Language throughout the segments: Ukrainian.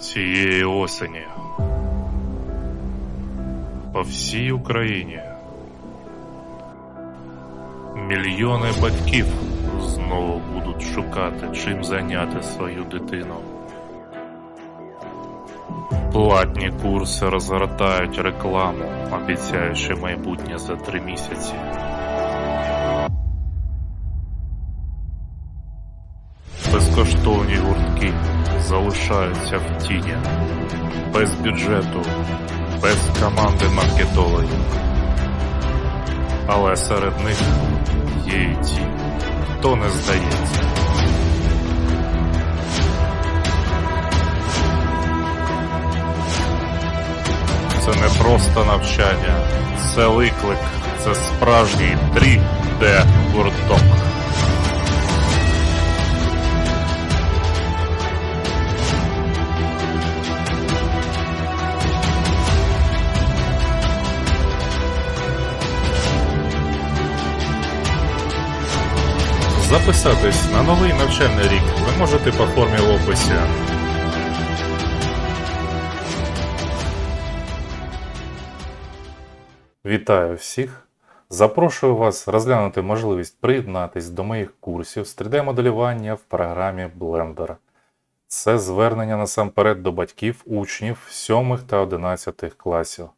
Цієї осені по всій Україні мільйони батьків знову будуть шукати, чим зайняти свою дитину. Платні курси розгортають рекламу, обіцяючи майбутнє за три місяці. Безкоштовні гуртки залишаються в тіні, без бюджету, без команди маркетологів. Але серед них є і ті, хто не здається. Це не просто навчання, це виклик, це справжній 3D Записатись на новий навчальний рік ви можете по формі в описі. Вітаю всіх! Запрошую вас розглянути можливість приєднатись до моїх курсів з 3D-моделювання в програмі Blender. Це звернення насамперед до батьків учнів 7 та 11 класів.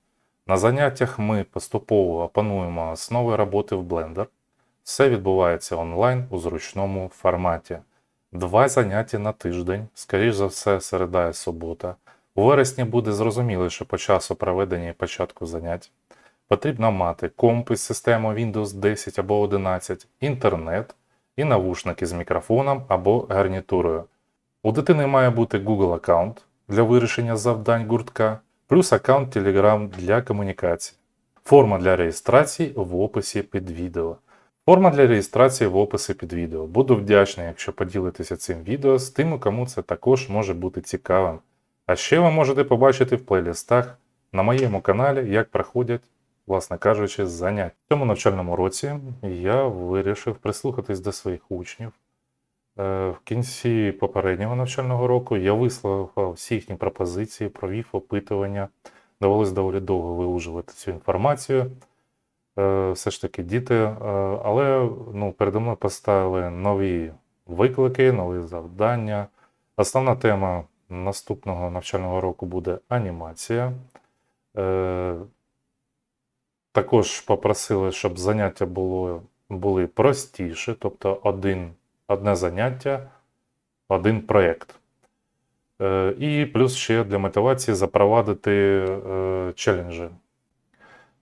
На заняттях ми поступово опануємо основи роботи в Blender. Все відбувається онлайн у зручному форматі. Два заняття на тиждень, скоріш за все, середа і субота. У вересні буде зрозуміліше по часу проведення і початку занять. Потрібно мати комп із системою Windows 10 або 11, інтернет і навушники з мікрофоном або гарнітурою. У дитини має бути Google аккаунт для вирішення завдань гуртка, плюс аккаунт Telegram для комунікації. Форма для реєстрації в описі під відео. Форма для реєстрації в описі під відео. Буду вдячний, якщо поділитеся цим відео з тими, кому це також може бути цікавим. А ще ви можете побачити в плейлистах на моєму каналі, як проходять, власне кажучи, заняття. В цьому навчальному році я вирішив прислухатись до своїх учнів. Е, В кінці попереднього навчального року я вислухав всі їхні пропозиції, провів опитування. Довелось доволі довго вилужувати цю інформацію. Е, Все ж таки діти, е, але ну, передо мною поставили нові виклики, нові завдання. Основна тема наступного навчального року буде анімація. Е, Також попросили, щоб заняття було, були простіше, тобто один, одне заняття, один проєкт. І плюс ще для мотивації запровадити челенджі.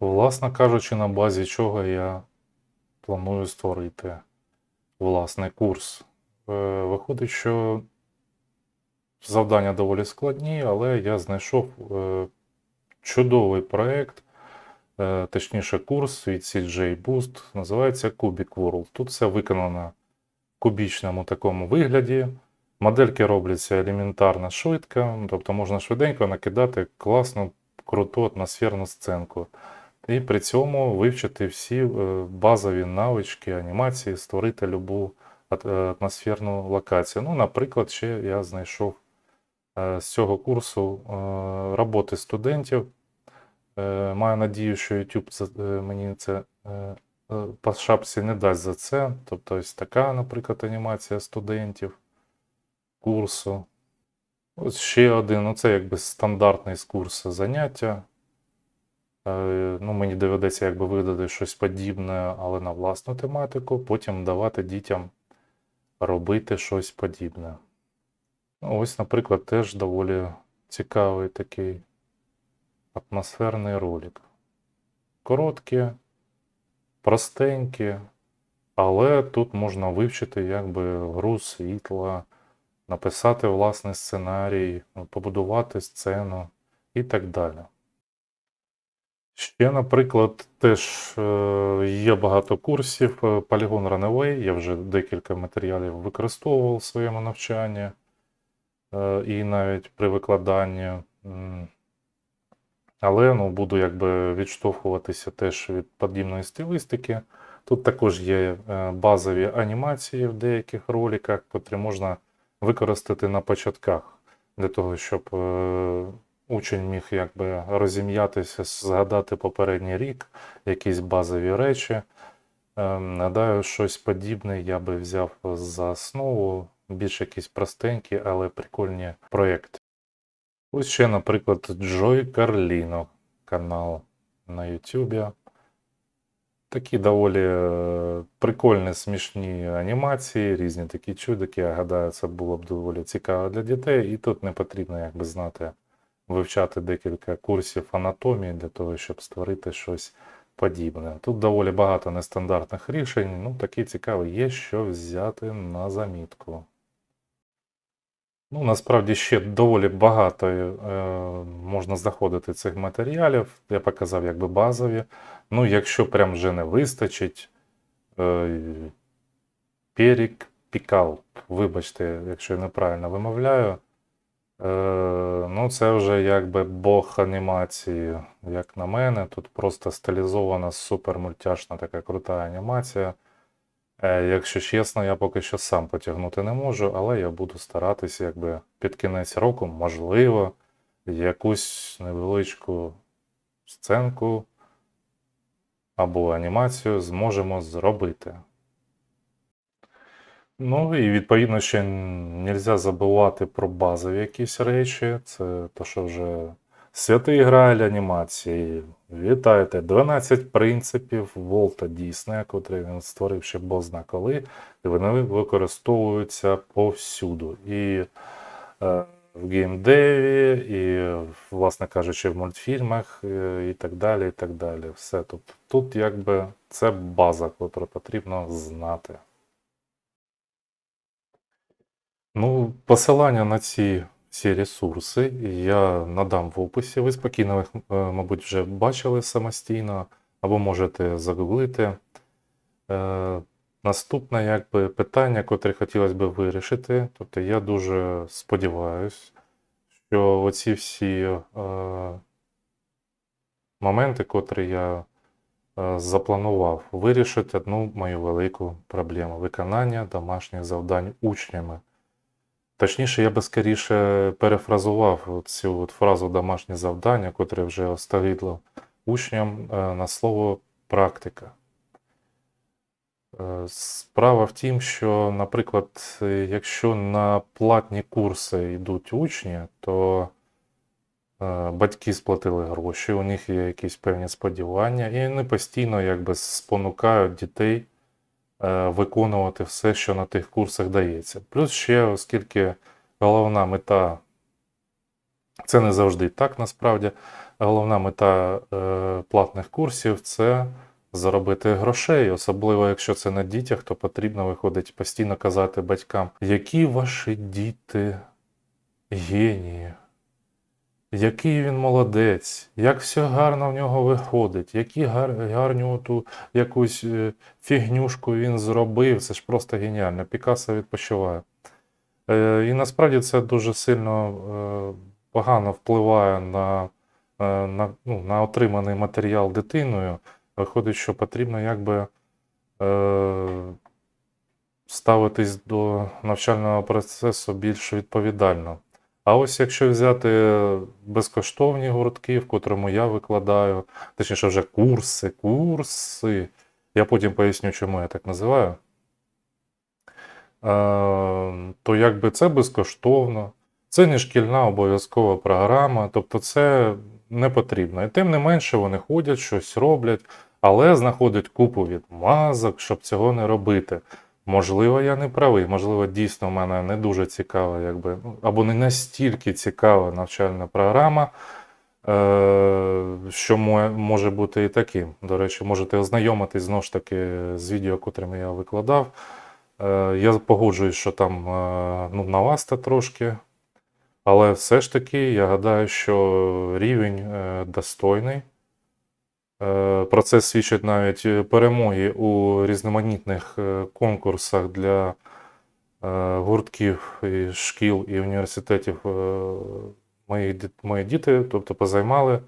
Власне кажучи, на базі чого я планую створити власний курс. Е, Виходить, що завдання доволі складні, але я знайшов е, чудовий проєкт, е, точніше курс від CJ Boost, називається Cubic World. Тут все виконано в кубічному такому вигляді. Модельки робляться елементарно швидко, тобто можна швиденько накидати класну, круту атмосферну сценку. І при цьому вивчити всі е, базові навички анімації, створити любу е, атмосферну локацію. Ну, наприклад, ще я знайшов е, з цього курсу роботи студентів. Маю надію, що YouTube мені це по шапці не дасть за це. Тобто, ось така, наприклад, анімація студентів курсу. Ось ще один, ну це якби стандартний з курсу заняття. Е, Ну, мені доведеться якби видати щось подібне, але на власну тематику, потім давати дітям робити щось подібне. Ну, ось, наприклад, теж доволі цікавий такий атмосферний ролик. Короткі, простенькі, але тут можна вивчити якби гру світла, написати власний сценарій, побудувати сцену і так далі. Ще, наприклад, теж е, є багато курсів. е, Polygon Runaway. Я вже декілька матеріалів використовував в своєму навчанні е, і навіть при викладанні. Але ну, буду якби відштовхуватися теж від подібної стилістики. Тут також є базові анімації в деяких роликах, котрі можна використати на початках. для того, щоб учень міг якби розім'ятися, згадати попередній рік, якісь базові речі. Е, Гадаю, щось подібне я би взяв за основу, більш якісь простенькі, але прикольні проєкти. Ось ще, наприклад, Джой Карліно канал на Ютубі. Такі доволі е, прикольні, смішні анімації, різні такі чудики. Я гадаю, це було б доволі цікаво для дітей. І тут не потрібно якби знати, вивчати декілька курсів анатомії для того, щоб створити щось подібне. Тут доволі багато нестандартних рішень. Ну, такі цікаві, є що взяти на замітку. Ну, насправді ще доволі багато е, можна знаходити цих матеріалів. Я показав якби базові. Ну, якщо прям вже не вистачить, е, Перік Пікал, вибачте, якщо я неправильно вимовляю. Е, ну, це вже якби бог анімації, як на мене. Тут просто стилізована супермультяшна така крута анімація. Е, Якщо чесно, я поки що сам потягнути не можу, але я буду старатися, якби під кінець року, можливо, якусь невеличку сценку або анімацію зможемо зробити. Ну і відповідно ще не можна забувати про базові якісь речі. Це то, що вже святий грааль анімації. Вітайте! 12 принципів Волта Діснея, котрий він створив ще бозна коли, і вони використовуються повсюду. І е, в геймдеві, і, власне кажучи, в мультфільмах, е, і так далі. і так далі. Все. Тобто тут якби це база, яку потрібно знати. Ну, посилання на ці всі ресурси я надам в описі. Ви спокійно їх, е, мабуть, вже бачили самостійно, або можете загуглити. Е, Наступне якби, питання, котре хотілося б вирішити. Тобто я дуже сподіваюся, що оці всі е, моменти, котрі я е, запланував, вирішить одну мою велику проблему виконання домашніх завдань учнями. Точніше, я би скоріше перефразував цю от фразу домашнє завдання, котре вже остагидло учням е, на слово практика. Е, Справа в тім, що, наприклад, е, якщо на платні курси йдуть учні, то батьки сплатили гроші, у них є якісь певні сподівання, і вони постійно якби спонукають дітей виконувати все, що на тих курсах дається. Плюс ще, оскільки головна мета, це не завжди так насправді, головна мета е, платних курсів це заробити грошей, особливо якщо це на дітях, то потрібно виходить постійно казати батькам, які ваші діти генії, який він молодець, як все гарно в нього виходить, які гар, гарну ту якусь е, фігнюшку він зробив. Це ж просто геніально. Пікассо відпочиває. Е, І насправді це дуже сильно е, погано впливає на, е, на, ну, на отриманий матеріал дитиною. Виходить, що потрібно якби е, ставитись до навчального процесу більш відповідально. А ось якщо взяти безкоштовні гуртки, в котрому я викладаю, точніше вже курси, курси, я потім поясню, чому я так називаю, е, то якби це безкоштовно, це не шкільна обов'язкова програма, тобто це не потрібно. І тим не менше вони ходять, щось роблять, але знаходять купу відмазок, щоб цього не робити. Можливо, я не правий, можливо, дійсно в мене не дуже цікава, якби, ну, або не настільки цікава навчальна програма, е, що може бути і таким. До речі, можете ознайомитись знову ж таки з відео, котрими я викладав. Е, Я погоджуюсь, що там е, ну, наваста трошки, але все ж таки я гадаю, що рівень достойний. Е, Про це свідчать навіть е, перемоги у різноманітних е, конкурсах для гуртків і шкіл і університетів. Мої, мої діти, тобто позаймали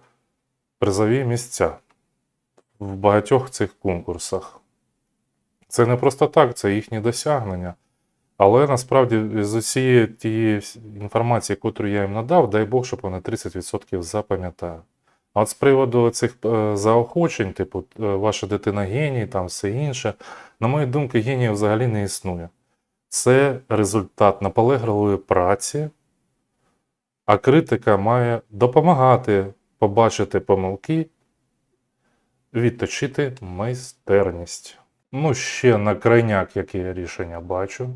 призові місця в багатьох цих конкурсах. Це не просто так, це їхні досягнення. Але насправді з усієї тієї інформації, яку я їм надав, дай Бог, щоб вони 30% запам'ятали. От з приводу цих е, заохочень, типу, е, ваша дитина геній, там все інше, на мою думку, генія взагалі не існує. Це результат наполегливої праці, а критика має допомагати побачити помилки, відточити майстерність. Ну, ще на крайняк, яке я рішення бачу.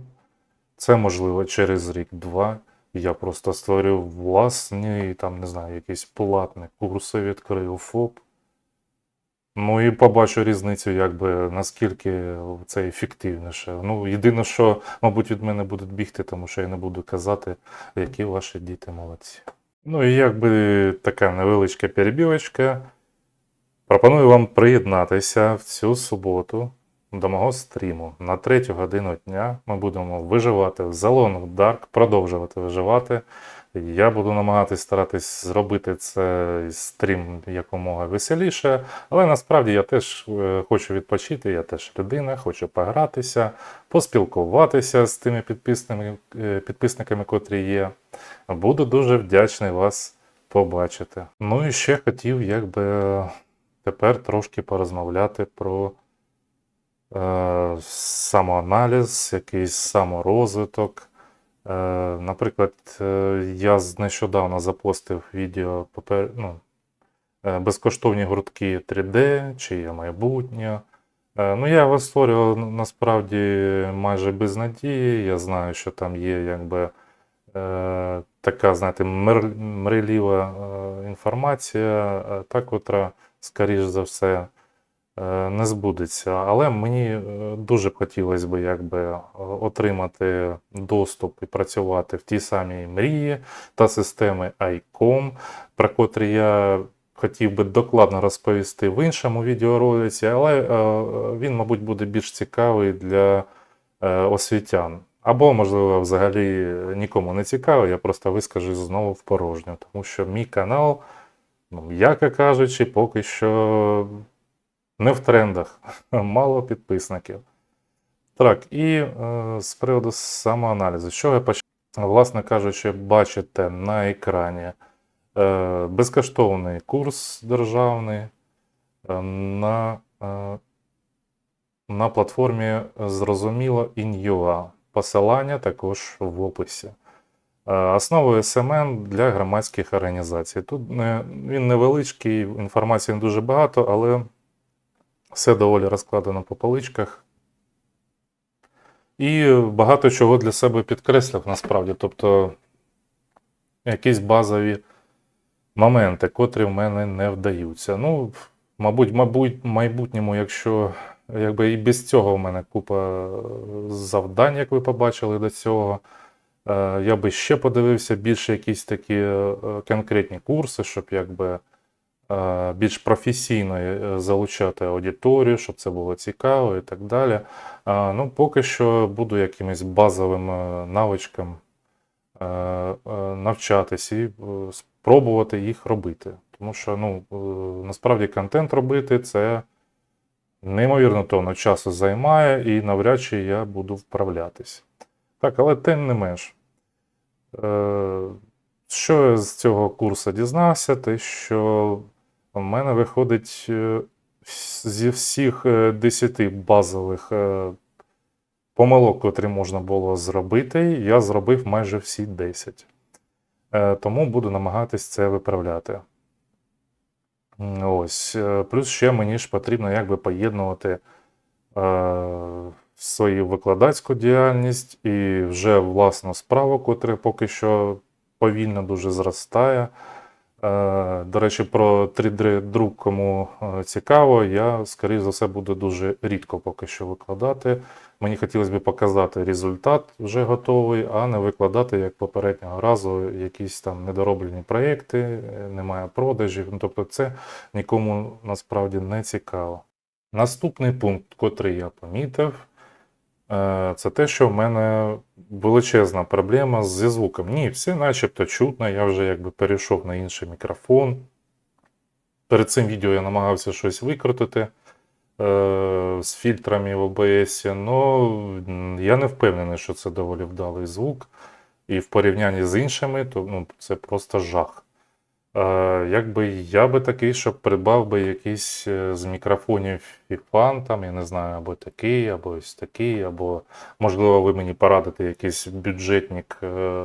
Це можливо через рік-два. Я просто створив власні, там, не знаю, якісь платні курси відкрив ФОП. Ну і побачу різницю, якби наскільки це ефективніше. Ну, єдине, що, мабуть, від мене будуть бігти, тому що я не буду казати, які ваші діти молодці. Ну і якби така невеличка перебівочка. Пропоную вам приєднатися в цю суботу до мого стріму. На третю годину дня ми будемо виживати в Залонг Dark, продовжувати виживати. Я буду намагатись старатись зробити цей стрім якомога веселіше, але насправді я теж е, хочу відпочити, я теж людина, хочу погратися, поспілкуватися з тими підписниками, е, підписниками, котрі є. Буду дуже вдячний вас побачити. Ну і ще хотів, якби тепер трошки порозмовляти про е, самоаналіз, якийсь саморозвиток. Е, наприклад, е, я нещодавно запостив відео ну, е, безкоштовні гуртки 3D, чи є майбутнє. Е, Ну, я його створював насправді майже без надії. Я знаю, що там є якби е, така, знаєте, е, інформація, е, та, котра, скоріш за все, е, не збудеться. Але мені е, дуже б хотілося б якби, е, отримати доступ і працювати в тій самій мрії та системи ICOM, про котрі я хотів би докладно розповісти в іншому відеоролиці, але е, він, мабуть, буде більш цікавий для е, освітян. Або, можливо, взагалі нікому не цікавий, я просто вискажу знову в порожню, тому що мій канал, ну, м'яко кажучи, поки що не в трендах, мало підписників. Так, і е, з приводу самоаналізу, що я почав? Власне кажучи, бачите на екрані е, безкоштовний курс державний е, на, е, на платформі Зрозуміло in.ua. Посилання також в описі. Е, Основою СМН для громадських організацій. Тут не, він невеличкий, інформації не дуже багато, але все доволі розкладено по поличках. І багато чого для себе підкреслив насправді. Тобто якісь базові моменти, котрі в мене не вдаються. Ну, мабуть, мабуть, в майбутньому, якщо якби і без цього в мене купа е, завдань, як ви побачили до цього. Е, Я би ще подивився більше якісь такі е, конкретні курси, щоб якби більш професійно е, залучати аудиторію, щоб це було цікаво і так далі. Ну, поки що буду якимось базовим е, навичкам е, е, навчатись і е, спробувати їх робити. Тому що ну, е, насправді контент робити це неймовірно тонну часу займає, і навряд чи я буду вправлятись. Так, але тим не менш. Е, Що я з цього курсу дізнався, те, що в мене виходить е, зі всіх е, 10 базових е, помилок, котрі можна було зробити, я зробив майже всі 10. Е, Тому буду намагатись це виправляти. Ось. е, Плюс ще мені ж потрібно якби поєднувати е, свою викладацьку діяльність і вже власну справу, котра поки що повільно дуже зростає. Е, До речі, про 3D-друк, кому е, цікаво, я, скоріш за все, буду дуже рідко поки що викладати. Мені хотілося б показати результат вже готовий, а не викладати як попереднього разу якісь там недороблені проєкти, е, немає продажів. Ну, тобто це нікому насправді не цікаво. Наступний пункт, котрий я помітив, це те, що в мене величезна проблема зі звуком. Ні, все начебто чутно, я вже якби перейшов на інший мікрофон. Перед цим відео я намагався щось викрутити, е, з фільтрами в OBS, ну я не впевнений, що це доволі вдалий звук. І в порівнянні з іншими, то ну, це просто жах. Якби я би такий, щоб придбав би якийсь е, з мікрофонів фіфан, там, я не знаю, або такий, або ось такий, або можливо, ви мені порадите якийсь бюджетник, е,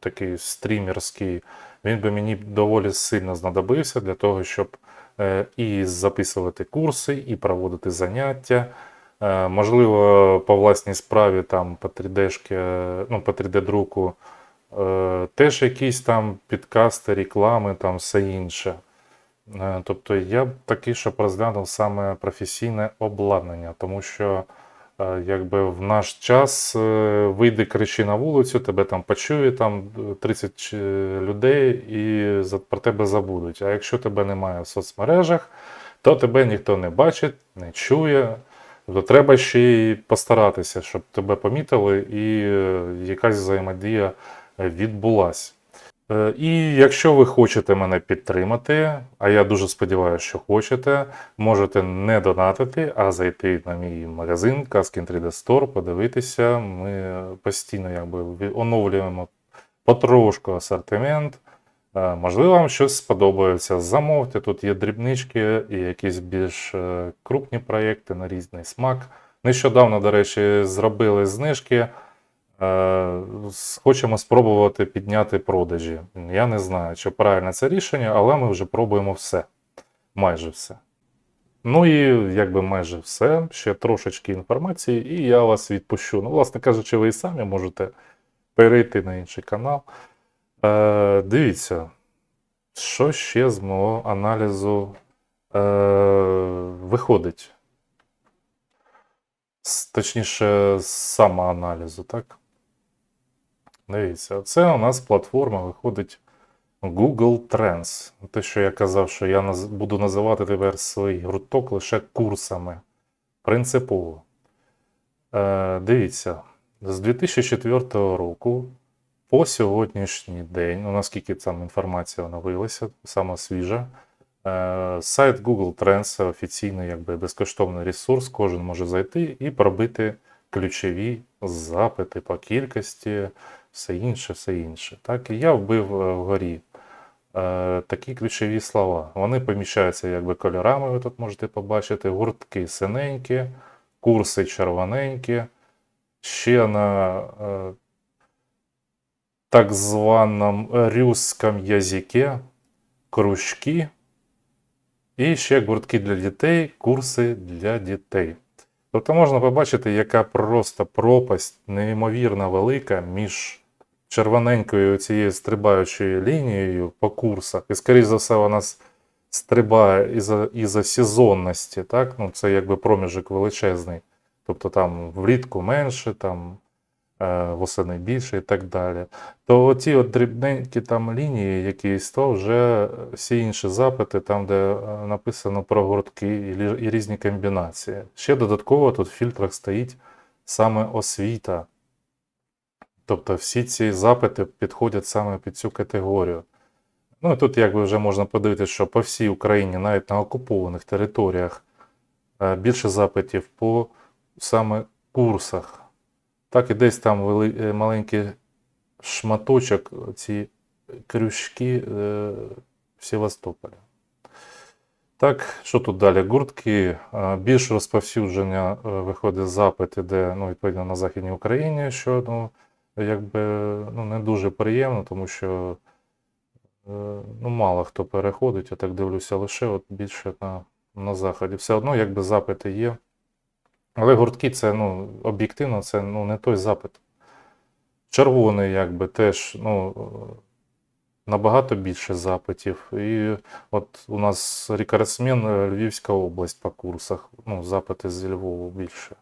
такий стрімерський. Він би мені доволі сильно знадобився для того, щоб е, і записувати курси, і проводити заняття. Можливо, по власній справі там по 3D, ну, по 3D-друку Е, Теж якісь там підкасти, реклами, там все інше. Е, Тобто я б такий, щоб розглянув саме професійне обладнання, тому що е, якби в наш час е, вийди кричи на вулицю, тебе там почує там 30 людей і про тебе забудуть. А якщо тебе немає в соцмережах, то тебе ніхто не бачить, не чує. Тобто треба ще й постаратися, щоб тебе помітили, і е, якась взаємодія відбулась. Е, І якщо ви хочете мене підтримати, а я дуже сподіваюся, що хочете, можете не донатити, а зайти на мій магазин Kaskin 3D Store, подивитися. Ми постійно якби оновлюємо потрошку асортимент. Е, Можливо, вам щось сподобається. Замовте, тут є дрібнички і якісь більш е, крупні проєкти на різний смак. Нещодавно, до речі, зробили знижки. Е, Хочемо спробувати підняти продажі. Я не знаю, чи правильне це рішення, але ми вже пробуємо все. Майже все. Ну і якби майже все. Ще трошечки інформації, і я вас відпущу. Ну, власне кажучи, ви і самі можете перейти на інший канал. Е, дивіться, що ще з мого аналізу е, виходить. Точніше, з самоаналізу, так? Дивіться, це у нас платформа виходить Google Trends. Те, що я казав, що я буду називати тепер свій гурток лише курсами. Принципово. Е, дивіться, з 2004 року по сьогоднішній день, ну наскільки там інформація оновилася, саме свіжа. Е, Сайт Google Trends офіційний якби, безкоштовний ресурс, кожен може зайти і пробити ключові запити по кількості, все інше, все інше. Так, і я вбив е, вгорі е, такі ключові слова. Вони поміщаються якби кольорами, ви тут можете побачити, гуртки синенькі, курси червоненькі, ще на е, так званому русском язике кружки. І ще гуртки для дітей, курси для дітей. Тобто можна побачити, яка просто пропасть неймовірно велика між червоненькою цією стрибаючою лінією по курсах. І, скоріш за все, вона стрибає із-за із сезонності. Так? Ну, це якби проміжок величезний. Тобто там влітку менше, там е, восени більше і так далі. То оці от дрібненькі там лінії якісь, то вже всі інші запити, там, де е, написано про гуртки і різні комбінації. Ще додатково тут в фільтрах стоїть саме освіта. Тобто всі ці запити підходять саме під цю категорію. Ну і тут якби вже можна подивитися, що по всій Україні, навіть на окупованих територіях, е, більше запитів по саме курсах. Так і десь там е, маленький шматочок, ці крючки е, в Севастополі. Так, що тут далі? Гуртки. Е, Більш розповсюдження виходить запити, де ну, відповідно на Західній Україні, що ну, якби ну, не дуже приємно, тому що е, ну, мало хто переходить, я так дивлюся, лише от більше на, на Заході. Все одно, якби запити є. Але гуртки це ну, об'єктивно, це ну, не той запит. Червоний, якби теж ну, набагато більше запитів. І от у нас рекордсмен е, Львівська область по курсах. Ну, запити зі Львова більше.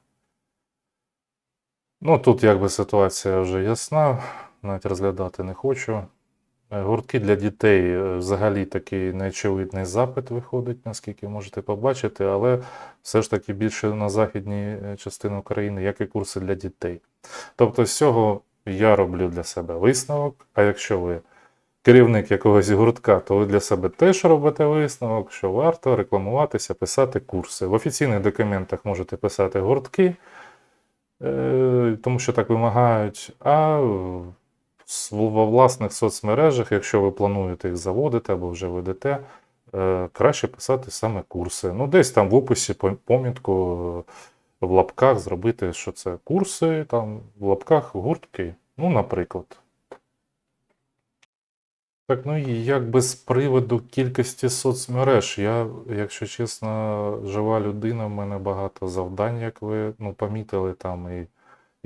Ну, тут якби ситуація вже ясна, навіть розглядати не хочу. Е, Гуртки для дітей е, взагалі такий неочевидний запит виходить, наскільки можете побачити, але все ж таки більше на західній е, частині України, як і курси для дітей. Тобто з цього я роблю для себе висновок, а якщо ви керівник якогось гуртка, то ви для себе теж робите висновок, що варто рекламуватися, писати курси. В офіційних документах можете писати гуртки, тому що так вимагають. А во власних соцмережах, якщо ви плануєте їх заводити або вже ведете, е, краще писати саме курси. Ну, десь там в описі по- помітку е, в лапках зробити, що це курси, там в лапках гуртки. Ну, наприклад. Так, ну і якби з приводу кількості соцмереж. Я, якщо чесно, жива людина, в мене багато завдань, як ви ну, помітили, там і,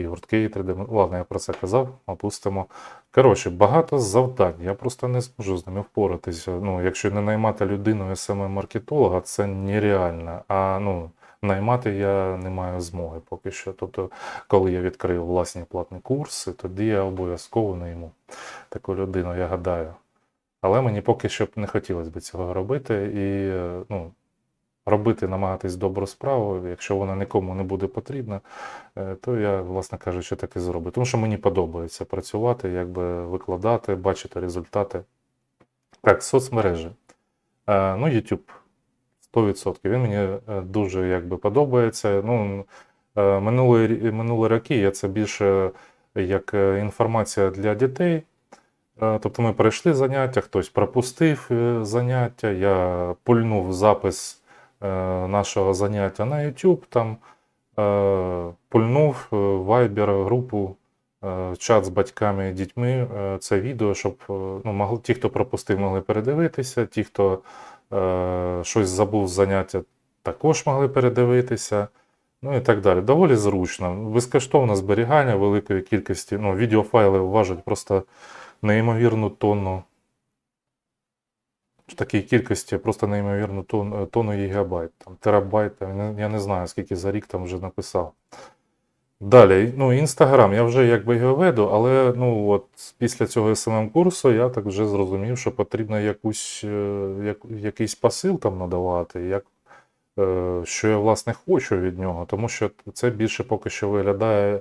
і гуртки, і 3D. Ладно, я про це казав, опустимо. Коротше, багато завдань. Я просто не зможу з ними впоратися. Ну, якщо не наймати людину саме маркетолога, це нереально. А ну, наймати я не маю змоги поки що. Тобто, коли я відкрию власні платні курси, тоді я обов'язково найму таку людину, я гадаю. Але мені поки що не хотілося б цього робити і е, ну, робити, намагатись добру справу. Якщо вона нікому не буде потрібна, е, то я, власне кажучи, так і зроблю. Тому що мені подобається працювати, якби викладати, бачити результати. Так, соцмережі. Е, Ну, YouTube 100%. Він мені дуже якби подобається. Ну, минулі, минулі роки я це більше як інформація для дітей. Е, Тобто ми пройшли заняття, хтось пропустив е, заняття, я пульнув запис е, нашого заняття на YouTube, там пульнув Viber групу, чат з батьками і дітьми, це відео, щоб ну, могли, ті, хто пропустив, могли передивитися, ті, хто щось забув з заняття, також могли передивитися. Ну і так далі. Доволі зручно. Безкоштовне зберігання великої кількості. Ну, відеофайли важать просто неймовірну тонну. В такій кількості просто неймовірну тонну, тонну гігабайт, там, терабайт, не, я не знаю, скільки за рік там вже написав. Далі, ну, Інстаграм, я вже якби його веду, але ну, от, після цього СММ курсу я так вже зрозумів, що потрібно якусь, е, як, якийсь посил там надавати, як, е, що я власне хочу від нього, тому що це більше поки що виглядає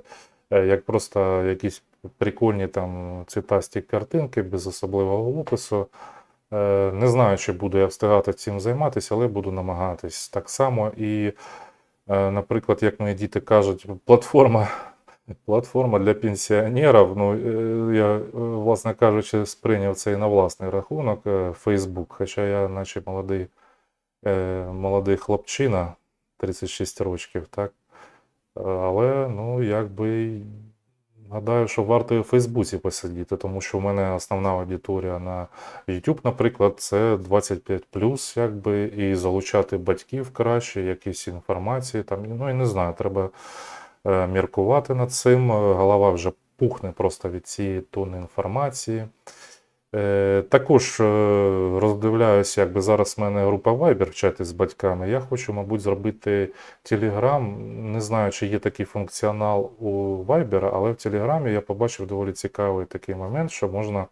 е, як просто якісь прикольні там цвітасті картинки без особливого опису. Е, Не знаю, чи буду я встигати цим займатися, але буду намагатись так само. І, е, наприклад, як мої діти кажуть, платформа, платформа для пенсіонерів. Ну, е, я, власне кажучи, сприйняв це і на власний рахунок Facebook, хоча я, наче молодий, молодий хлопчина, 36 років, так. Але, ну, якби. Гадаю, що варто і в Фейсбуці посидіти, тому що в мене основна аудиторія на YouTube, наприклад, це 25 якби, і залучати батьків краще, якісь інформації там. Ну і не знаю, треба е, міркувати над цим. Голова вже пухне просто від цієї тонни інформації. Е, також е, роздивляюся, якби зараз в мене група Viber в чаті з батьками. Я хочу, мабуть, зробити Telegram. Не знаю, чи є такий функціонал у Viber, але в Telegram я побачив доволі цікавий такий момент, що можна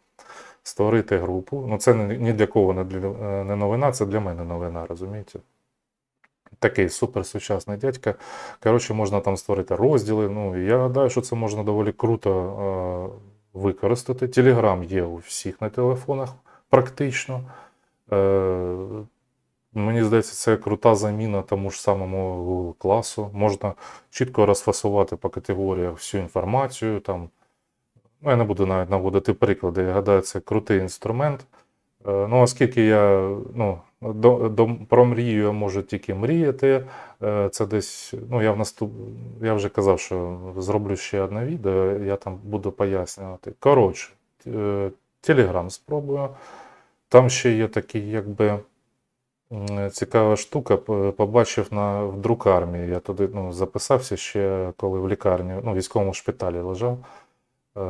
створити групу. Ну, це ні для кого не, для, е, не новина, це для мене новина, розумієте? Такий суперсучасний дядька. Коротше, можна там створити розділи. Ну, я гадаю, що це можна доволі круто використати. Телеграм є у всіх на телефонах практично. Е, мені здається, це крута заміна тому ж самому Google класу. Можна чітко розфасувати по категоріях всю інформацію. Там, ну, я не буду навіть наводити приклади. Я гадаю, це крутий інструмент. Е, Ну, оскільки я ну, до, до, про мрію я можу тільки мріяти. Е, Це десь, ну, я в наступ... я вже казав, що зроблю ще одне відео, я там буду пояснювати. Коротше, Телеграм спробую. Там ще є такий, якби. Цікава штука, побачив на в друкармії. Я туди ну, записався ще, коли в лікарні, ну, в військовому шпиталі лежав. Е,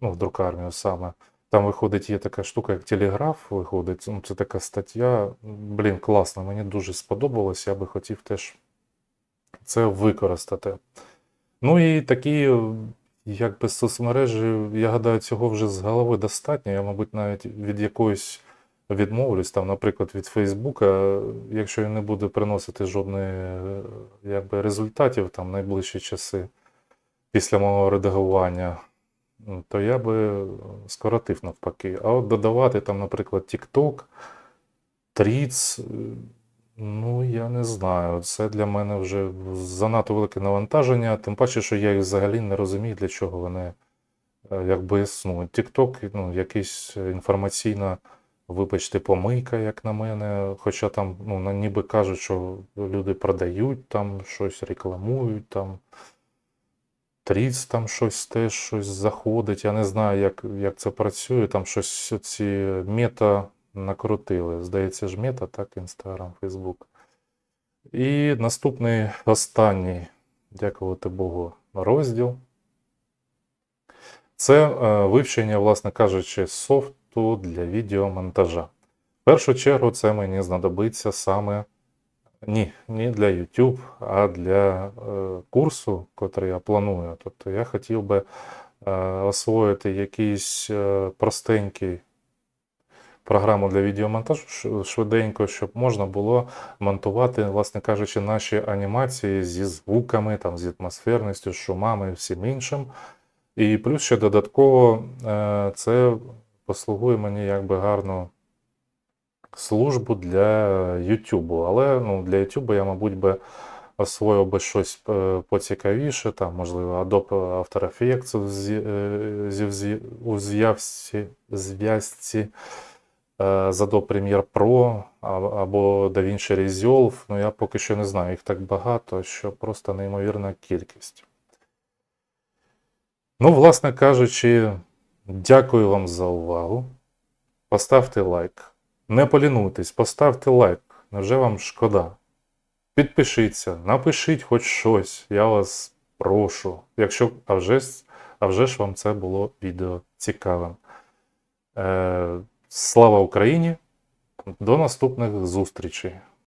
ну, в друкармію саме. Там виходить, є така штука, як телеграф виходить. Ну, це така стаття. Блін, класно, мені дуже сподобалось. Я би хотів теж це використати. Ну і такі, якби соцмережі, я гадаю, цього вже з голови достатньо. Я, мабуть, навіть від якоїсь відмовлюсь, там, наприклад, від Фейсбука, якщо він не буде приносити жодних е, результатів там найближчі часи після мого редагування. То я би скоротив навпаки. А от додавати там, наприклад, TikTok, Тріц, ну я не знаю. Це для мене вже занадто велике навантаження, тим паче, що я їх взагалі не розумію, для чого вони е, якби існують. TikTok, ну, якийсь інформаційна, вибачте, помийка, як на мене. Хоча там ну, ніби кажуть, що люди продають там щось, рекламують там. Тріц там щось теж щось заходить. Я не знаю, як, як це працює. Там щось ці мета накрутили. Здається ж, мета, так, Інстаграм, Фейсбук. І наступний останній, дякувати Богу, розділ. Це е, вивчення, власне кажучи, софту для відеомонтажа. В першу чергу це мені знадобиться саме ні, не для YouTube, а для е, курсу, котрий я планую. Тобто я хотів би е, освоїти якийсь е, простенький програму для відеомонтажу швиденько, щоб можна було монтувати, власне кажучи, наші анімації зі звуками, там, з атмосферністю, з шумами і всім іншим. І плюс ще додатково е, це послугує мені якби гарну службу для YouTube. Але ну, для YouTube я, мабуть, би освоїв би щось е, поцікавіше, там, можливо, Adobe After Effects зі- е, у зв'язці, е, з Adobe Premiere Pro або DaVinci Resolve. Ну, я поки що не знаю, їх так багато, що просто неймовірна кількість. Ну, власне кажучи, дякую вам за увагу. Поставте лайк. Не полінуйтесь, поставте лайк. Невже вам шкода? Підпишіться, напишіть хоч щось, я вас прошу. Якщо а вже, а вже ж вам це було відео цікавим. Е, слава Україні! До наступних зустрічей!